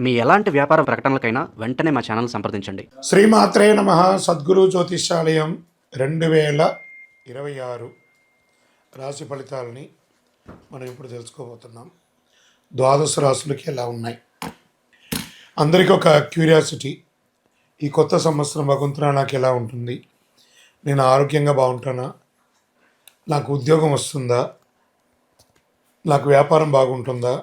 మీ ఎలాంటి వ్యాపార ప్రకటనలకైనా వెంటనే మా ఛానల్ సంప్రదించండి. శ్రీమాత్రే నమ సద్గురు జ్యోతిష్యాలయం రెండు వేల ఇరవై ఆరు రాశి ఫలితాలని మనం ఇప్పుడు తెలుసుకోబోతున్నాం. ద్వాదశ రాశులకి ఎలా ఉన్నాయి? అందరికీ ఒక క్యూరియాసిటీ ఈ కొత్త సంవత్సరం భగవంతున నాకు ఎలా ఉంటుంది? నేను ఆరోగ్యంగా బాగుంటానా? నాకు ఉద్యోగం వస్తుందా? నాకు వ్యాపారం బాగుంటుందా?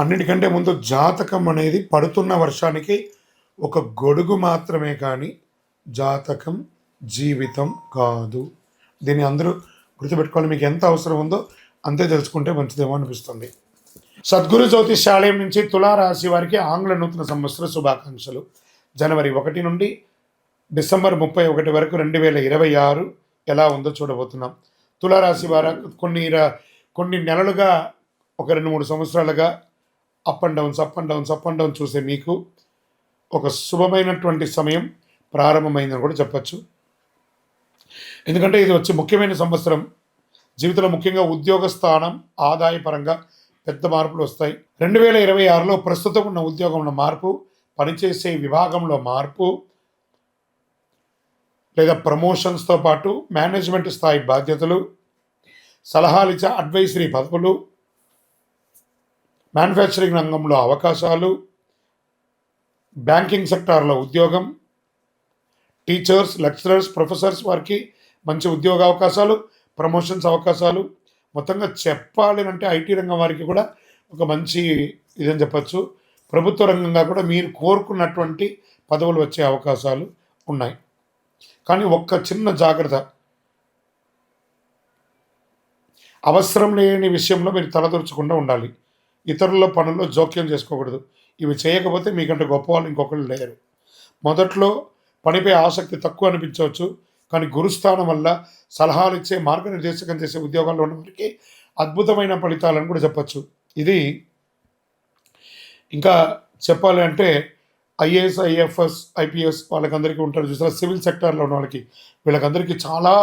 అన్నిటికంటే ముందు జాతకం అనేది పడుతున్న వర్షానికి ఒక గొడుగు మాత్రమే కానీ జాతకం జీవితం కాదు. దీన్ని అందరూ గుర్తుపెట్టుకోవాలి. మీకు ఎంత అవసరం ఉందో అంతే తెలుసుకుంటే మంచిదేమో అనిపిస్తుంది. సద్గురు జ్యోతిషాలయం నుంచి తులారాశి వారికి ఆంగ్ల నూతన సంవత్సర శుభాకాంక్షలు. జనవరి ఒకటి నుండి డిసెంబర్ ముప్పై ఒకటి వరకు రెండు వేల ఇరవై ఆరు ఎలా ఉందో చూడబోతున్నాం. తులారాశి వారు కొన్ని కొన్ని నెలలుగా ఒక రెండు మూడు సంవత్సరాలుగా up and downs up and downs up and down చూసే మీకు ఒక శుభమైనటువంటి సమయం ప్రారంభమైందని కూడా చెప్పచ్చు. ఎందుకంటే ఇది వచ్చే ముఖ్యమైన సంవత్సరం. జీవితంలో ముఖ్యంగా ఉద్యోగ స్థానం ఆదాయపరంగా పెద్ద మార్పులు వస్తాయి. రెండు వేల ఇరవై ఆరులో ప్రస్తుతం ఉన్న ఉద్యోగంలో మార్పు పనిచేసే విభాగంలో మార్పు లేదా ప్రమోషన్స్తో పాటు మేనేజ్మెంట్ స్థాయి బాధ్యతలు సలహాలు ఇచ్చే అడ్వైజరీ పదవులు మ్యానుఫ్యాక్చరింగ్ రంగంలో అవకాశాలు బ్యాంకింగ్ సెక్టార్లో ఉద్యోగం టీచర్స్ లెక్చరర్స్ ప్రొఫెసర్స్ వారికి మంచి ఉద్యోగ అవకాశాలు ప్రమోషన్స్ అవకాశాలు. మొత్తంగా చెప్పాలి అంటే ఐటీ రంగం వారికి కూడా ఒక మంచి ఇదని చెప్పచ్చు. ప్రభుత్వ రంగంగా కూడా మీరు కోరుకున్నటువంటి పదవులు వచ్చే అవకాశాలు ఉన్నాయి. కానీ ఒక్క చిన్న జాగ్రత్త. అవసరం లేని విషయంలో మీరు తలదొరచకుండా ఉండాలి. ఇతరుల పనుల్లో జోక్యం చేసుకోకూడదు. ఇవి చేయకపోతే మీకంటే గొప్ప వాళ్ళు ఇంకొకరు లేరు. మొదట్లో పనిపై ఆసక్తి తక్కువ అనిపించవచ్చు కానీ గురుస్థానం వల్ల సలహాలు ఇచ్చే మార్గనిర్దేశకం చేసే ఉద్యోగాల్లో ఉన్నవారికి అద్భుతమైన ఫలితాలను కూడా చెప్పచ్చు. ఇది ఇంకా చెప్పాలి అంటే ఐఏఎస్ ఐఎఫ్ఎస్ ఐపీఎస్ వాళ్ళకందరికీ ఉంటారు చూసారా? సివిల్ సెక్టార్లో ఉన్న వాళ్ళకి. వీళ్ళకందరికీ చాలా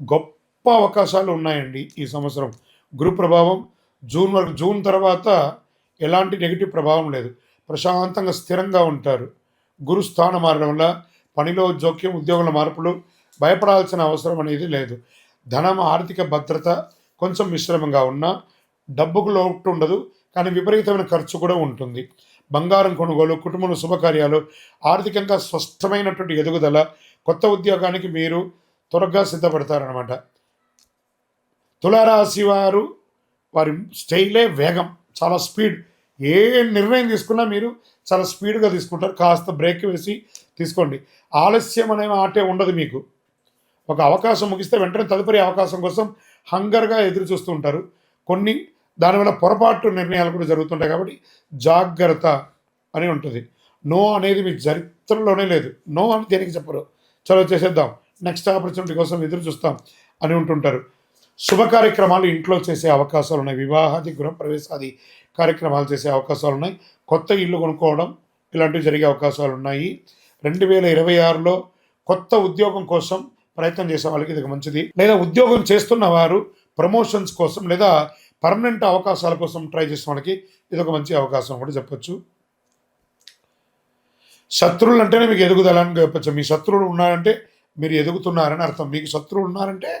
గొప్ప అవకాశాలు ఉన్నాయండి ఈ సంవత్సరం. గురు ప్రభావం జూన్ వరకు జూన్ తర్వాత ఎలాంటి నెగిటివ్ ప్రభావం లేదు. ప్రశాంతంగా స్థిరంగా ఉంటారు. గురు స్థానం మారడం వల్ల పనిలో జోక్యం ఉద్యోగుల మార్పులు భయపడాల్సిన అవసరం అనేది లేదు. ధనం ఆర్థిక భద్రత కొంచెం మిశ్రమంగా ఉన్నా డబ్బుకు లోటు ఉండదు కానీ విపరీతమైన ఖర్చు కూడా ఉంటుంది. బంగారం కొనుగోలు కుటుంబంలో శుభకార్యాలు ఆర్థికంగా స్పష్టమైనటువంటి ఎదుగుదల కొత్త ఉద్యోగానికి మీరు త్వరగా సిద్ధపడతారనమాట తులారాశి వారు వారి స్టైలే వేగం చాలా స్పీడ్. ఏ నిర్ణయం తీసుకున్నా మీరు చాలా స్పీడ్గా తీసుకుంటారు. కాస్త బ్రేక్ వేసి తీసుకోండి. ఆలస్యం అనే ఆటే ఉండదు మీకు. ఒక అవకాశం ముగిస్తే వెంటనే తదుపరి అవకాశం కోసం హంగర్గా ఎదురు చూస్తూ ఉంటారు. కొన్ని దానివల్ల పొరపాటు నిర్ణయాలు కూడా జరుగుతుంటాయి కాబట్టి జాగ్రత్త అని ఉంటుంది. నో అనేది మీ చరిత్రలోనే లేదు. నో అని దేనికి చెప్పరు. చలో చేసేద్దాం. నెక్స్ట్ ఆపర్చునిటీ కోసం ఎదురు చూస్తాం అని ఉంటుంటారు. శుభ కార్యక్రమాలు ఇంట్లో చేసే అవకాశాలు ఉన్నాయి. వివాహాది గృహప్రవేశాది కార్యక్రమాలు చేసే అవకాశాలు ఉన్నాయి. కొత్త ఇల్లు కొనుక్కోవడం ఇలాంటివి జరిగే అవకాశాలు ఉన్నాయి. రెండు వేల ఇరవై ఆరులో కొత్త ఉద్యోగం కోసం ప్రయత్నం చేసే వాళ్ళకి ఇది మంచిది. లేదా ఉద్యోగం చేస్తున్న వారు ప్రమోషన్స్ కోసం లేదా పర్మనెంట్ అవకాశాల కోసం ట్రై చేసిన వాళ్ళకి ఇది ఒక మంచి అవకాశం కూడా చెప్పొచ్చు. శత్రువులు అంటేనే మీకు ఎదుగుదల అని చెప్పచ్చు. మీ శత్రువులు ఉన్నారంటే మీరు ఎదుగుతున్నారని అర్థం. మీకు శత్రువులు ఉన్నారంటే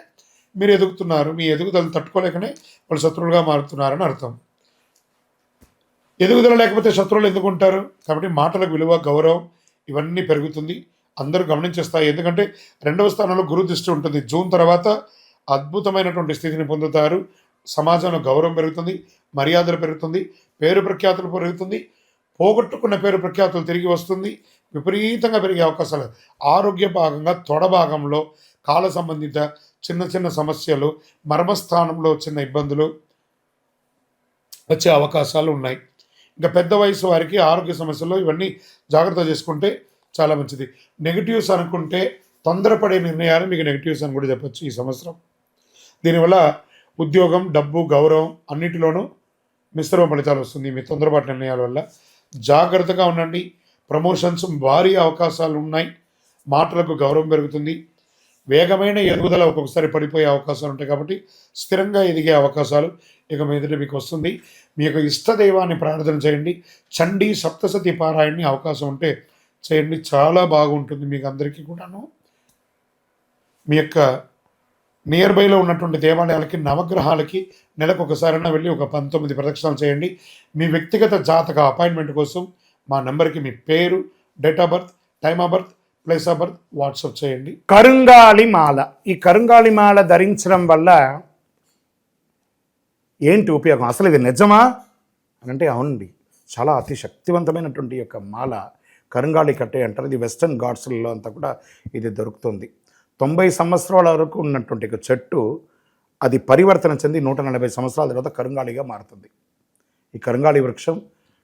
మీరు ఎదుగుతున్నారు మీ ఎదుగుదల తట్టుకోలేకనే వాళ్ళు శత్రువులుగా మారుతున్నారని అర్థం. ఎదుగుదల లేకపోతే శత్రువులు ఎందుకు ఉంటారు? కాబట్టి మాటలకు విలువ గౌరవం ఇవన్నీ పెరుగుతుంది. అందరూ గమనించేస్తాయి. ఎందుకంటే రెండవ స్థానంలో గురు దృష్టి ఉంటుంది. జూన్ తర్వాత అద్భుతమైనటువంటి స్థితిని పొందుతారు. సమాజంలో గౌరవం పెరుగుతుంది మర్యాదలు పెరుగుతుంది పేరు ప్రఖ్యాతులు పెరుగుతుంది పోగొట్టుకున్న పేరు ప్రఖ్యాతులు తిరిగి వస్తుంది. విపరీతంగా పెరిగే అవకాశాలు ఆరోగ్య భాగంగా తొడ భాగంలో కాల సంబంధిత చిన్న చిన్న సమస్యలు మర్మస్థానంలో చిన్న ఇబ్బందులు వచ్చే అవకాశాలు ఉన్నాయి. ఇంకా పెద్ద వయసు వారికి ఆరోగ్య సమస్యల్లో ఇవన్నీ జాగ్రత్త చేసుకుంటే చాలా మంచిది. నెగిటివ్స్ అనుకుంటే తొందరపడే నిర్ణయాలు మీకు నెగిటివ్స్ అని కూడా చెప్పచ్చు ఈ సంవత్సరం. దీనివల్ల ఉద్యోగం డబ్బు గౌరవం అన్నిటిలోనూ మిశ్రమ ఫలితాలు వస్తుంది మీ తొందరపాటు నిర్ణయాల వల్ల. జాగ్రత్తగా ఉండండి. ప్రమోషన్స్ భారీ అవకాశాలు ఉన్నాయి మాటలకు గౌరవం పెరుగుతుంది. వేగమైన ఎదుగుదల ఒక్కొక్కసారి పడిపోయే అవకాశాలు ఉంటాయి కాబట్టి స్థిరంగా ఎదిగే అవకాశాలు ఇక మీదట మీకు వస్తుంది. మీ యొక్క ఇష్ట దైవాన్ని ప్రార్థన చేయండి. చండీ సప్తసతి పారాయణని అవకాశం ఉంటే చేయండి. చాలా బాగుంటుంది మీకు అందరికీ కూడాను. మీ యొక్క నియర్ బైలో ఉన్నటువంటి దేవాలయాలకి నవగ్రహాలకి నెలకు ఒకసారైనా వెళ్ళి ఒక పంతొమ్మిది ప్రదక్షిణలు చేయండి. మీ వ్యక్తిగత జాతక అపాయింట్మెంట్ కోసం మా నెంబర్కి మీ పేరు date of birth time of birth place of birth WhatsApp చేయండి. కరుంగాలి మాల. ఈ కరుంగాలి మాల ధరించడం వల్ల ఏంటి ఉపయోగం? అసలు ఇది నిజమా? అని అంటే అవునండి. చాలా అతి శక్తివంతమైనటువంటి యొక్క మాల కరుంగాళి కట్టే అంటారు. ఇది వెస్టర్న్ గాడ్స్లలో అంతా కూడా ఇది దొరుకుతుంది. తొంభై సంవత్సరాల వరకు ఉన్నటువంటి ఒక చెట్టు అది పరివర్తన చెంది నూట నలభై సంవత్సరాల తర్వాత కరుంగాళిగా మారుతుంది. ఈ కరుంగాళి వృక్షం